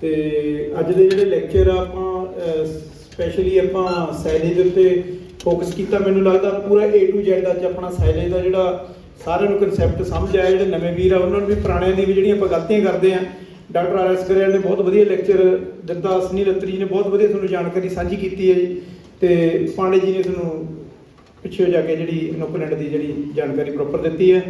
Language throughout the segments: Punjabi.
ਤੇ ਅੱਜ ਦੇ ਜਿਹੜੇ ਲੈਕਚਰ ਆ ਆਪਾਂ ਸਪੈਸ਼ਲੀ ਆਪਾਂ ਸਾਇਲੇ ਦੇ ਉੱਤੇ ਫੋਕਸ ਕੀਤਾ, ਮੈਨੂੰ ਲੱਗਦਾ ਪੂਰਾ A to Z ਅੱਜ ਆਪਣਾ ਸਾਇਲੇ ਦਾ ਜਿਹੜਾ ਸਾਰਿਆਂ ਨੂੰ ਕਨਸੈਪਟ ਸਮਝ ਆਇਆ, ਜਿਹੜੇ ਨਵੇਂ ਵੀਰ ਆ, ਉਹਨਾਂ ਨੂੰ ਵੀ ਪੁਰਾਣਿਆਂ ਦੀ ਵੀ ਜਿਹੜੀਆਂ ਆਪਾਂ ਗਲਤੀਆਂ ਕਰਦੇ ਆ। ਡਾਕਟਰ ਆਰ ਐਸ ਗਰੇਲ ਨੇ ਬਹੁਤ ਵਧੀਆ ਲੈਕਚਰ ਦਿੱਤਾ, ਸੁਨੀਲ ਅਤਰੀ ਜੀ ਨੇ ਬਹੁਤ ਵਧੀਆ ਤੁਹਾਨੂੰ ਜਾਣਕਾਰੀ ਸਾਂਝੀ ਕੀਤੀ ਹੈ ਜੀ। ਤੇ ਪਾਂਡੇ ਜੀ ਨੇ ਤੁਹਾਨੂੰ ਪਿੱਛੇ ਜਾ ਕੇ ਜਿਹੜੀ ਨੋਪਲੈਂਡ ਦੀ ਜਿਹੜੀ ਜਾਣਕਾਰੀ ਪ੍ਰੋਪਰ ਦਿੱਤੀ ਹੈ।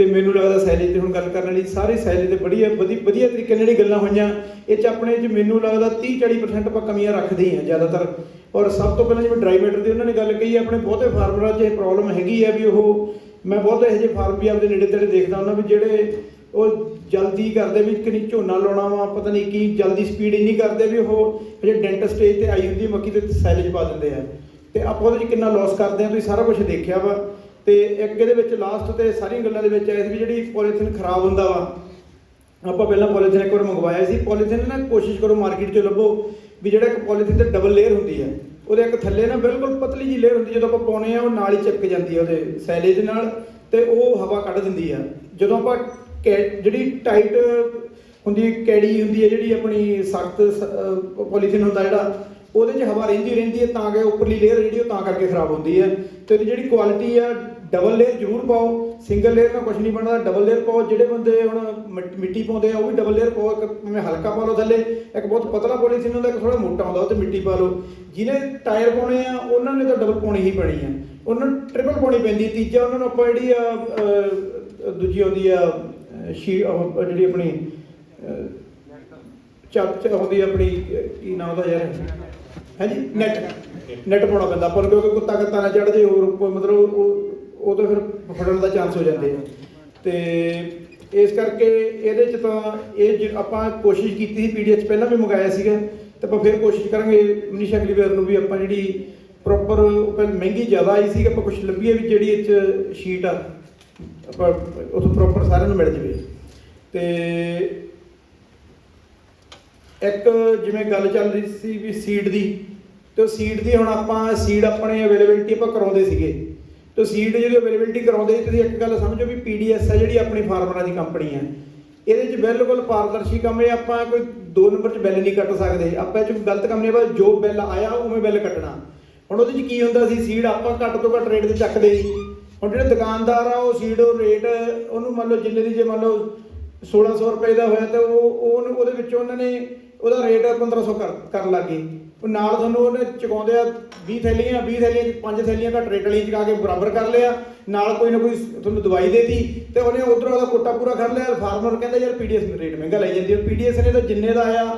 ਤੇ ਮੈਨੂੰ ਲੱਗਦਾ ਸੈਲੀ ਤੇ ਹੁਣ ਗੱਲ ਕਰਨ ਵਾਲੀ ਸਾਰੇ ਸੈਲੀ ਤੇ ਬੜੀ ਵਧੀਆ ਵਧੀਆ ਤਰੀਕੇ ਨਾਲ ਜਿਹੜੀ ਗੱਲਾਂ ਹੋਈਆਂ ਇਹ ਚ ਆਪਣੇ ਚ ਮੈਨੂੰ ਲੱਗਦਾ 30 40% ਆਪਾਂ ਕਮੀਆਂ ਰੱਖਦੇ ਹਾਂ ਜ਼ਿਆਦਾਤਰ। ਔਰ ਸਭ ਤੋਂ ਪਹਿਲਾਂ ਜਿਵੇਂ ਡਰਾਈਮੀਟਰ ਦੀ ਉਹਨਾਂ ਨੇ ਗੱਲ ਕਹੀ ਹੈ, ਆਪਣੇ ਬਹੁਤੇ ਫਾਰਮਰਾਂ 'ਚ ਇਹ ਪ੍ਰੋਬਲਮ ਹੈਗੀ ਹੈ ਵੀ ਉਹ ਮੈਂ ਬਹੁਤ ਇਹੋ ਜਿਹੇ ਫਾਰਮ ਵੀ ਆਪਦੇ ਨੇੜੇ ਤੇੜੇ ਦੇਖਦਾ ਹੁੰਦਾ ਵੀ ਜਿਹੜੇ ਉਹ ਜਲਦੀ ਕਰਦੇ ਵੀ ਕਿ ਨਹੀਂ ਝੋਨਾ ਲਾਉਣਾ ਵਾ ਪਤਾ ਨਹੀਂ ਕੀ ਜਲਦੀ ਸਪੀਡ ਇੰਨੀ ਕਰਦੇ ਵੀ ਉਹ ਜਿਹੜੇ ਡੈਂਟ ਸਟੇਜ ਤੇ ਆਈ ਹੁੰਦੀ ਮੱਕੀ 'ਤੇ ਸੈਲੇਜ ਪਾ ਦਿੰਦੇ ਆ। ਤੇ ਆਪਾਂ ਉਹਦੇ 'ਚ ਕਿੰਨਾ ਲਾਸ ਕਰਦੇ ਆ ਤੁਸੀਂ ਸਾਰਾ ਕੁਝ ਦੇਖਿਆ ਵਾ। ਤੇ ਇੱਕ ਇਹਦੇ ਵਿੱਚ ਲਾਸਟ ਤੇ ਸਾਰੀਆਂ ਗੱਲਾਂ ਦੇ ਵਿੱਚ ਆਇਆ ਸੀ ਵੀ ਜਿਹੜੀ ਪੋਲੀਥੀਨ ਖਰਾਬ ਹੁੰਦਾ ਵਾ, ਆਪਾਂ ਪਹਿਲਾਂ ਪੋਲੀਥੀਨ ਇੱਕ ਵਾਰ ਮੰਗਵਾਇਆ ਸੀ। ਪੋਲੀਥੀਨ ਨਾ ਕੋਸ਼ਿਸ਼ ਕਰੋ ਮਾਰਕੀਟ 'ਚ ਲੱਭੋ ਵੀ ਜਿਹੜਾ ਇੱਕ ਪੋਲੀਥੀਨ ਤੇ ਡਬਲ ਲੇਅਰ ਹੁੰਦੀ ਹੈ, ਉਹਦੇ ਇੱਕ ਥੱਲੇ ਨਾ ਬਿਲਕੁਲ ਪਤਲੀ ਜੀ ਲੇਅਰ ਹੁੰਦੀ ਜਦੋਂ ਆਪਾਂ ਪਾਉਨੇ ਆ, ਉਹ ਨਾਲ ਹੀ ਚਿਪਕ ਜਾਂਦੀ ਹੈ ਉਹਦੇ ਸੈਲੇਜ ਨਾਲ ਤੇ ਉਹ ਹਵਾ ਕੱਢ ਦਿੰਦੀ ਆ। ਜਦੋਂ ਆਪਾਂ ਕੈ- ਜਿਹੜੀ ਟਾਈਟ ਹੁੰਦੀ, ਕੈੜੀ ਹੁੰਦੀ ਹੈ, ਜਿਹੜੀ ਆਪਣੀ ਸਖਤ ਪੋਲੀਥੀਨ ਹੁੰਦਾ ਜਿਹੜਾ ਉਹਦੇ 'ਚ ਹਵਾ ਰਹਿੰਦੀ ਰਹਿੰਦੀ ਹੈ ਤਾਂ ਕਿ ਉੱਪਰਲੀ ਲੇਅਰ ਜਿਹੜੀ ਉਹ ਤਾਂ ਕਰਕੇ ਖਰਾਬ ਹੁੰਦੀ ਹੈ। ਤੇ ਉਹਦੀ ਜਿਹੜੀ ਕੁਆਲਿਟੀ ਆ ਡਬਲ ਲੇਅਰ ਜ਼ਰੂਰ ਪਾਓ। ਸਿੰਗਲ ਲੇਅਰ ਨਾਲ ਕੁਝ ਨਹੀਂ ਬਣਦਾ ਡਬਲ ਲੇਅਰ ਪਾਓ। ਜਿਹੜੇ ਬੰਦੇ ਹੁਣ ਮਿੱਟ- ਮਿੱਟੀ ਪਾਉਂਦੇ ਆ ਉਹ ਵੀ ਡਬਲ ਲੇਅਰ ਪਾਓ। ਇੱਕ ਜਿਵੇਂ ਹਲਕਾ ਪਾ ਲਓ ਥੱਲੇ ਇੱਕ ਬਹੁਤ ਪਤਲਾ ਪੋਲੀਥੀਨ ਹੁੰਦਾ ਇੱਕ ਥੋੜਾ ਮੋਟਾ ਹੁੰਦਾ ਉਹ ਤੇ ਮਿੱਟੀ ਪਾ ਲਓ। ਜਿਹਨੇ ਟਾਇਰ ਪਾਉਣੇ ਆ ਉਹਨਾਂ ਨੇ ਤਾਂ ਡਬਲ ਪਾਉਣੀ ਹੀ ਪੈਣੀ ਆ। ਉਹਨਾਂ ਨੂੰ ਟ੍ਰਿਪਲ ਪਾਉਣੀ ਪੈਂਦੀ ਤੀਜਾ ਉਹਨਾਂ ਨੂੰ ਆਪਾਂ ਜਿਹੜੀ ਆ ਦੂਜੀ ਆਉਂਦੀ ਆ ਸ਼ੀ ਜਿਹੜੀ ਆਪਣੀ ਅਹ, ਚੱਪ ਚ ਆਉਂਦੀ ਆ ਆਪਣੀ ਕੀ ਨਾਮ ਉਹਦਾ ਯਾਰ? ਹੈ ਜੀ ਨੈਟ ਨੈਟ ਪਾਉਣਾ ਪੈਂਦਾ ਨੂੰ ਕਿਉਂਕਿ ਕੁੱਤਾ ਕੱਤਾ ਨਾ ਚੜ ਜੇ ਹੋਰ ਕੋਈ ਮਤਲਬ ਉਹ ਉਹ ਤਾਂ ਫਿਰ ਫੜਨ ਦਾ ਚਾਂਸ ਹੋ ਜਾਂਦੇ ਆ। ਤੇ ਇਸ ਕਰਕੇ ਇਹਦੇ ਚ ਤਾਂ ਇਹ ਜ- ਆਪਾਂ ਕੋਸ਼ਿਸ਼ ਕੀਤੀ ਸੀ ਪੀਡੀਐਚ ਪਹਿਲਾਂ ਵੀ ਮੰਗਾਇਆ ਸੀਗਾ ਤੇ ਆਪਾਂ ਫਿਰ ਕੋਸ਼ਿਸ਼ ਕਰਾਂਗੇ ਮਨੀਸ਼ਾ ਕਲੀਵੇਰ ਨੂੰ ਵੀ ਆਪਾਂ ਜਿਹੜੀ ਪ੍ਰੋਪਰ ਪਹਿਲਾਂ ਮਹਿੰਗੀ ਜ਼ਿਆਦਾ ਆਈ ਸੀ ਆਪਾਂ ਕੁਝ ਲੱਭੀਏ ਵੀ ਜਿਹੜੀ ਇਹ ਚ ਸ਼ੀਟ ਆ ਆਪਾਂ ਉਥੋਂ ਪ੍ਰੋਪਰ ਸਾਰਿਆਂ ਨੂੰ ਮਿਲ ਜਵੇ। ਤੇ ਇੱਕ ਜਿਵੇਂ ਗੱਲ ਚੱਲ ਰਹੀ ਸੀ ਵੀ ਸੀਡ ਦੀ ਤੇ ਸੀਡ ਦੀ ਹੁਣ ਆਪਾਂ ਸੀਡ ਆਪਣੇ ਅਵੇਲੇਬਿਲਟੀ ਆਪਾਂ ਕਰਾਉਂਦੇ ਸੀਗੇ। ਤੇ ਸੀਡ ਜਿਹੜੀ ਅਵੇਲੇਬਿਲਟੀ ਕਰਾਉਂਦੇ ਸੀ, ਤੁਸੀਂ ਇੱਕ ਗੱਲ ਸਮਝੋ ਵੀ ਪੀਡੀਐਸ ਹੈ ਜਿਹੜੀ ਆਪਣੀ ਫਾਰਮਰਾਂ ਦੀ ਕੰਪਨੀ ਹੈ। ਇਹਦੇ 'ਚ ਬਿਲਕੁਲ ਪਾਰਦਰਸ਼ੀ ਕੰਮ ਹੈ ਆਪਾਂ ਕੋਈ ਦੋ ਨੰਬਰ 'ਚ ਬਿੱਲ ਨਹੀਂ ਕੱਟ ਸਕਦੇ। ਆਪਾਂ ਇਹ 'ਚ ਗਲਤ ਕੰਮ ਨਹੀਂ, ਆਪਾਂ ਜੋ ਬਿੱਲ ਆਇਆ ਉਵੇਂ ਬਿੱਲ ਕੱਟਣਾ। ਹੁਣ ਉਹਦੇ 'ਚ ਕੀ ਹੁੰਦਾ ਸੀ ਸੀਡ ਆਪਾਂ ਘੱਟ ਤੋਂ ਘੱਟ ਰੇਟ ਤੇ ਚੱਕਦੇ ਸੀ। ਹੁਣ ਜਿਹੜੇ ਦੁਕਾਨਦਾਰ ਆ, ਉਹ ਸੀਡ ਉਹ ਰੇਟ ਉਹਨੂੰ ਮੰਨ ਲਓ ਜਿੰਨੇ ਦੀ ਜੇ ਮੰਨ ਲਓ 1600 ਰੁਪਏ ਦਾ ਹੋਇਆ ਤਾਂ ਉਹ ਉਹ ਉਹਦੇ ਵਿੱਚ ਉਹਨਾਂ ਨੇ ਉਹਦਾ ਰੇਟ 1500 ਕਰ ਕਰਨ ਲੱਗੇ ਉਹ ਨਾਲ ਤੁਹਾਨੂੰ ਉਹਨੇ ਚੁਕਾਉਂਦੇ ਆ 20 ਥੈਲੀਆਂ 20 ਥੈਲੀਆਂ ਚ ਪੰਜ ਥੈਲੀਆਂ ਘੱਟ ਰੇਟ ਵਾਲੀ ਚੁਕਾ ਕੇ ਬਰਾਬਰ ਕਰ ਲਿਆ। ਨਾਲ ਕੋਈ ਨਾ ਕੋਈ ਤੁਹਾਨੂੰ ਦਵਾਈ ਦੇਤੀ ਤੇ ਉਹਨੇ ਉਧਰੋਂ ਉਹਦਾ ਕੋਟਾ ਪੂਰਾ ਕਰ ਲਿਆ। ਫਾਰਮਰ ਕਹਿੰਦਾ ਯਾਰ ਪੀਡੀਐਸ ਰੇਟ ਮਹਿੰਗਾ ਲਾਈ ਜਾਂਦੀ ਹੈ ਪੀਡੀਐਸ ਨੇ ਤਾਂ ਜਿੰਨੇ ਦਾ ਆਇਆ,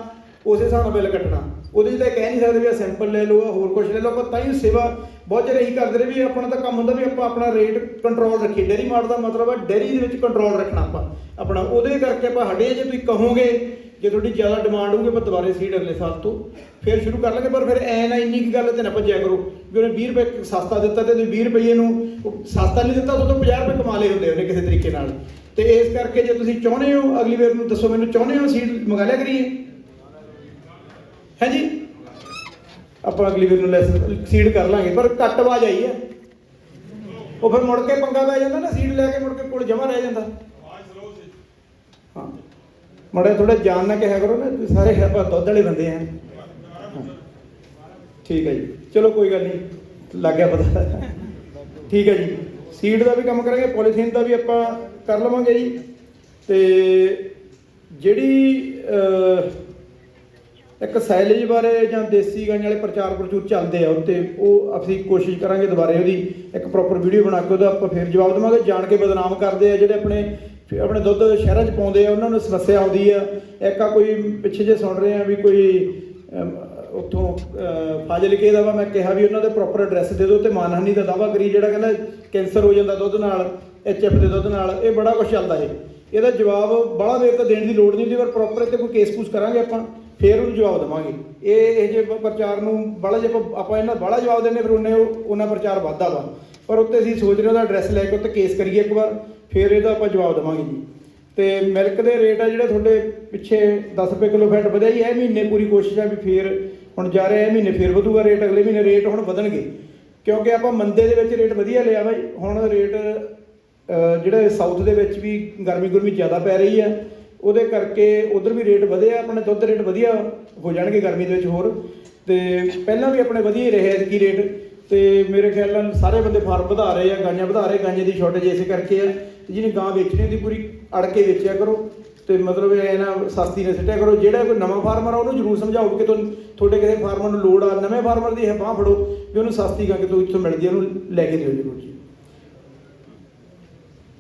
ਉਸੇ ਹਿਸਾਬ ਨਾਲ ਬਿੱਲ ਕੱਟਣਾ। ਉਹਦੇ 'ਚ ਤਾਂ ਇਹ ਕਹਿ ਨਹੀਂ ਸਕਦੇ ਵੀ ਆ ਸੈਂਪਲ ਲੈ ਲਓ ਆ ਹੋਰ ਕੁਝ ਲੈ ਲਓ, ਆਪਾਂ ਤਾਂ ਹੀ ਸੇਵਾ ਬਹੁਤ ਜਿਹੜੇ ਇਹੀ ਕਰਦੇ ਰਹੇ ਵੀ ਆਪਣਾ ਤਾਂ ਕੰਮ ਹੁੰਦਾ ਵੀ ਆਪਾਂ ਆਪਣਾ ਰੇਟ ਕੰਟਰੋਲ ਰੱਖੀਏ। ਡੇਰੀ ਮਾਰਟ ਦਾ ਮਤਲਬ ਆ ਡੇਰੀ ਦੇ ਵਿੱਚ ਕੰਟਰੋਲ ਰੱਖਣਾ ਆਪਾਂ। ਆਪਣਾ ਉਹਦੇ ਕਰਕੇ ਆਪਾਂ ਹਟੇ ਜੇ ਤੁਸੀਂ ਕਹੋਗੇ, ਜੇ ਤੁਹਾਡੀ ਜ਼ਿਆਦਾ ਡਿਮਾਂਡ ਹੋਊਗੀ, ਆਪਾਂ ਦੁਬਾਰੇ ਸੀਡ ਅਗਲੇ ਸਾਲ ਤੋਂ ਫਿਰ ਸ਼ੁਰੂ ਕਰ ਲਾਂਗੇ। ਪਰ ਫਿਰ ਐ ਨਾ ਇੰਨੀ ਕੀ ਗੱਲ ਤੇ ਨਾ ਭੱਜਿਆ ਕਰੋ ਵੀ ਉਹਨੇ 20 ਰੁਪਏ ਸਸਤਾ ਦਿੱਤਾ ਤੇ ਤੁਸੀਂ 20 ਰੁਪਏ ਨੂੰ ਉਹ ਸਸਤਾ ਨਹੀਂ ਦਿੱਤਾ, ਉਦੋਂ 50 ਰੁਪਏ ਕਮਾ ਲਏ ਹੁੰਦੇ ਉਹਨੇ ਕਿਸੇ ਤਰੀਕੇ ਨਾਲ। ਤੇ ਇਸ ਕਰਕੇ ਜੇ ਤੁਸੀਂ ਚਾਹੁੰਦੇ ਹੋ, ਅਗਲੀ ਵਾਰ ਨੂੰ ਦੱਸੋ ਮੈਨੂੰ, ਚਾਹੁੰਦੇ ਹੋ ਸੀਡ ਮੰਗਾ ਲਿਆ ਕਰੀਏ? ਹੈ ਜੀ? ਆਪਾਂ ਅਗਲੀ ਵਾਰ ਨੂੰ ਲੈਸਨ ਸੀਡ ਕਰ ਲਾਂਗੇ, ਪਰ ਘੱਟ ਆਵਾਜ਼ ਆਈ ਹੈ। ਉਹ ਫਿਰ ਮੁੜ ਕੇ ਪੰਗਾ ਪੈ ਜਾਂਦਾ ਨਾ ਸੀਡ ਲੈ ਕੇ ਮੁੜ ਕੇ ਕੋਲ ਜਮਾ ਰਹਿ ਜਾਂਦਾ। ਹਾਂ। ਮੜਾ ਥੋੜਾ ਜਾਣ ਨਾ ਕਿਹਾ ਕਰੋ ਨਾ ਤੁਸੀਂ ਸਾਰੇ ਆਪਾਂ ਦੁੱਧ ਵਾਲੇ ਬੰਦੇ ਆ। ਠੀਕ ਹੈ ਜੀ। ਚਲੋ ਕੋਈ ਗੱਲ ਨਹੀਂ, ਲੱਗ ਗਿਆ ਪਤਾ। ਠੀਕ ਹੈ ਜੀ। ਸੀਡ ਦਾ ਵੀ ਕੰਮ ਕਰਾਂਗੇ ਪੋਲੀਥੀਨ ਦਾ ਵੀ ਆਪਾਂ ਕਰ ਲਵਾਂਗੇ ਜੀ। ਤੇ ਜਿਹੜੀ ਇੱਕ ਸਾਇਲੇਜ ਬਾਰੇ ਜਾਂ ਦੇਸੀ ਗਾਂ ਵਾਲੇ ਪ੍ਰਚਾਰ ਪ੍ਰਚੂਰ ਚੱਲਦੇ ਆ ਉੱਤੇ ਉਹ ਅਸੀਂ ਕੋਸ਼ਿਸ਼ ਕਰਾਂਗੇ ਦੁਬਾਰੇ ਉਹਦੀ ਇੱਕ ਪ੍ਰੋਪਰ ਵੀਡੀਓ ਬਣਾ ਕੇ ਉਹਦਾ ਆਪਾਂ ਫਿਰ ਜਵਾਬ ਦੇਵਾਂਗੇ ਜਾਣ ਕੇ ਬਦਨਾਮ ਕਰਦੇ ਆ ਜਿਹੜੇ ਆਪਣੇ ਫਿਰ ਆਪਣੇ ਦੁੱਧ ਸ਼ਹਿਰਾਂ 'ਚ ਪਾਉਂਦੇ ਆ ਉਹਨਾਂ ਨੂੰ ਸਮੱਸਿਆ ਆਉਂਦੀ ਆ। ਇੱਕ ਆ ਕੋਈ ਪਿੱਛੇ ਜੇ ਸੁਣ ਰਹੇ ਆ ਵੀ ਕੋਈ ਉੱਥੋਂ ਅਹ, ਫਾਜ਼ਿਲਕੇ ਦਾ ਵਾ ਮੈਂ ਕਿਹਾ ਵੀ ਉਹਨਾਂ ਦੇ ਪ੍ਰੋਪਰ ਐਡਰੈਸ ਦੇ ਦਿਓ ਤੇ ਮਾਨਹਾਨੀ ਦਾ ਦਾਵਾ ਕਰੀ ਜਿਹੜਾ ਕਹਿੰਦਾ ਕੈਂਸਰ ਹੋ ਜਾਂਦਾ ਦੁੱਧ ਨਾਲ ਐਚਐਫ ਦੇ ਦੁੱਧ ਨਾਲ ਇਹ ਬੜਾ ਕੁਝ ਚੱਲਦਾ ਹੈ ਇਹਦਾ ਜਵਾਬ ਬੜਾ ਦੇਰ ਤਾਂ ਦੇਣ ਦੀ ਲੋੜ ਨਹੀਂ ਹੁੰਦੀ ਪਰ ਪ੍ਰੋਪਰ ਇੱਥੇ ਕੋਈ ਕੇਸ ਪੂਸ ਕਰਾਂਗੇ ਆਪਾਂ। ਫੇਰ ਉਹਨੂੰ ਜਵਾਬ ਦੇਵਾਂਗੇ। ਇਹ ਇਹ ਜੇ ਪ੍ਰਚਾਰ ਨੂੰ ਬੜਾ ਜੇ ਆਪਾਂ- ਆਪਾਂ ਇਹਨਾਂ ਬੜਾ ਜਵਾਬ ਦਿੰਨੇ ਫਿਰ ਉਹਨੇ ਉਹਨਾਂ ਪ੍ਰਚਾਰ ਵੱਧਦਾ ਵਾ। ਪਰ ਉੱਤੇ ਅਸੀਂ ਸੋਚ ਰਹੇ ਉਹਦਾ ਐਡਰੈਸ ਲੈ ਕੇ ਉੱਤੇ ਕੇਸ ਕਰੀਏ ਇੱਕ ਵਾਰ, ਫਿਰ ਇਹਦਾ ਆਪਾਂ ਜਵਾਬ ਦੇਵਾਂਗੇ ਜੀ। ਤੇ ਮਿਲਕ ਦੇ ਰੇਟ ਆ ਜਿਹੜੇ ਤੁਹਾਡੇ ਪਿੱਛੇ 10 ਰੁਪਏ ਕਿਲੋ ਫੈਟ ਵਧਿਆ ਜੀ ਇਹ ਮਹੀਨੇ ਪੂਰੀ ਕੋਸ਼ਿਸ਼ ਆ ਵੀ ਫੇਰ ਹੁਣ ਜਾ ਰਿਹਾ, ਇਹ ਮਹੀਨੇ ਫੇਰ ਵਧੂਗਾ ਰੇਟ ਅਗਲੇ ਮਹੀਨੇ ਰੇਟ ਹੁਣ ਵਧਣਗੇ। ਕਿਉਂਕਿ ਆਪਾਂ ਮੰਦੇ ਦੇ ਵਿੱਚ ਰੇਟ ਵਧੀਆ ਲਿਆ ਬਾਈ ਹੁਣ ਰੇਟ ਜਿਹੜਾ ਸਾਊਥ ਦੇ ਵਿੱਚ ਵੀ ਗਰਮੀ ਗੁਰਮੀ ਜ਼ਿਆਦਾ ਪੈ ਰਹੀ ਆ। ਉਹਦੇ ਕਰਕੇ ਉਧਰ ਵੀ ਰੇਟ ਵਧੇ ਆ, ਆਪਣੇ ਦੁੱਧ ਰੇਟ ਵਧੀਆ ਹੋ ਜਾਣਗੇ ਗਰਮੀ ਦੇ ਵਿੱਚ ਹੋਰ। ਤੇ ਪਹਿਲਾਂ ਵੀ ਆਪਣੇ ਵਧੀਆ ਹੀ ਰਹੇ ਐਤਕੀ ਰੇਟ। ਤੇ ਮੇਰੇ ਖਿਆਲ ਨਾਲ ਸਾਰੇ ਬੰਦੇ ਫਾਰਮ ਵਧਾ ਰਹੇ ਆ ਗਾਂਆਂ ਵਧਾ ਰਹੇ ਗਾਂਆਂ ਦੀ ਸ਼ਾਰਟੇਜ ਇਸੇ ਕਰਕੇ ਆ। ਤੇ ਜਿਹਨੇ ਗਾਂ ਵੇਚਣੀ ਦੀ ਪੂਰੀ ਅੜ ਕੇ ਵੇਚਿਆ ਕਰੋ। ਤੇ ਮਤਲਬ ਇਹ ਨਾ, ਸਸਤੀ ਨੇ ਸਿੱਟਿਆ ਕਰੋ। ਜਿਹੜਾ ਕੋਈ ਨਵਾਂ ਫਾਰਮਰ ਆ, ਉਹਨੂੰ ਜ਼ਰੂਰ ਸਮਝਾਓ ਕਿ ਤੁਹਾਨੂੰ ਤੁਹਾਡੇ ਕਿਸੇ ਫਾਰਮਰ ਨੂੰ ਲੋੜ ਆ, ਨਵੇਂ ਫਾਰਮਰ ਦੀ ਹੈ ਬਾਂਹ ਫੜੋ, ਵੀ ਉਹਨੂੰ ਸਸਤੀ ਗਾਂ ਕਿਤੋਂ ਇੱਥੋਂ ਮਿਲਦੀ ਆ, ਉਹਨੂੰ ਲੈ ਕੇ ਦਿਓ ਜ਼ਰੂਰ ਜੀ।